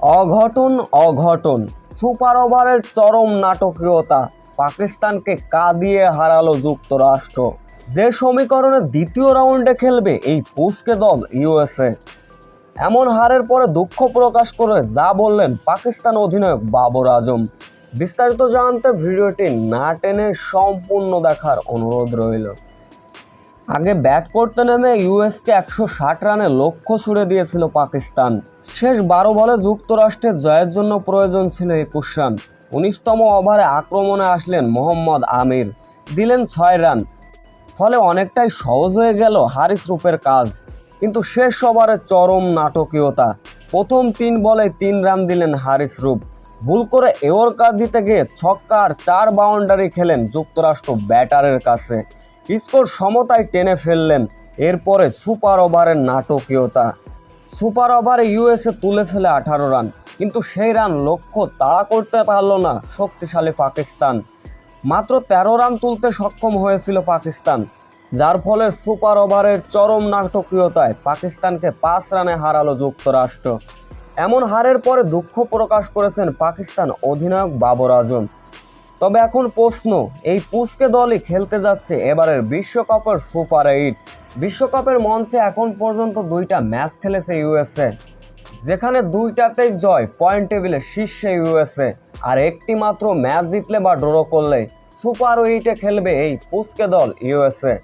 অঘটন অঘটন। সুপার ওভারের চরম নাটকীয়তা। পাকিস্তানকে কাঁদিয়ে হারালো যুক্তরাষ্ট্র। যে সমীকরণে দ্বিতীয় রাউন্ডে খেলবে এই পুস্কে দল ইউএসএ। এমন হারের পরে দুঃখ প্রকাশ করে যা বললেন পাকিস্তান অধিনায়ক বাবর আজম। বিস্তারিত জানতে ভিডিওটি না টেনে সম্পূর্ণ দেখার অনুরোধ রইল। আগে ব্যাট করতে নেমে ইউএসকে একশো ষাট রানে লক্ষ্য ছুড়ে দিয়েছিল পাকিস্তান। শেষ বারো বলে যুক্তরাষ্ট্রের জয়ের জন্য প্রয়োজন ছিল একুশ রান। উনিশতম ওভারে আক্রমণে আসলেন মোহাম্মদ আমির। দিলেন ছয় রান। ফলে অনেকটাই সহজ হয়ে গেল হারিস রূপের কাজ। কিন্তু শেষ ওভারে চরম নাটকীয়তা। প্রথম তিন বলে তিন রান দিলেন হারিস রূপ। ভুল করে এওরকার দিতে গিয়ে ছক্কার চার বাউন্ডারি খেলেন যুক্তরাষ্ট্র ব্যাটারের কাছে। স্কোর সমতায় টেনে ফেললেন। এরপরে সুপার ওভারের নাটকীয়তা। সুপার ওভারে ইউএসএ তুলে ফেলে আঠারো রান, কিন্তু সেই রান লক্ষ্য তাড়া করতে পারল না শক্তিশালী পাকিস্তান। মাত্র তেরো রান তুলতে সক্ষম হয়েছিল পাকিস্তান, যার ফলে সুপার ওভারের চরম নাটকীয়তায় পাকিস্তানকে পাঁচ রানে হারালো যুক্তরাষ্ট্র। এমন হারের পরে দুঃখ প্রকাশ করেছেন পাকিস্তান অধিনায়ক বাবর আজম। তবে এখন প্রশ্ন, এই পুষ্কে দলই খেলতে যাচ্ছে এবারের বিশ্বকাপের সুপার এইট। বিশ্বকাপের মঞ্চে এখন পর্যন্ত দুইটা ম্যাচ খেলেছে ইউএসএ, যেখানে দুইটাতেই জয় পয়েন্ট টেবিলে শীর্ষে ইউএসএ। আর একটি মাত্র ম্যাচ জিতলে বা ড্র করলে সুপার ওইটে খেলবে এই পুস্কে দল ইউএসএ।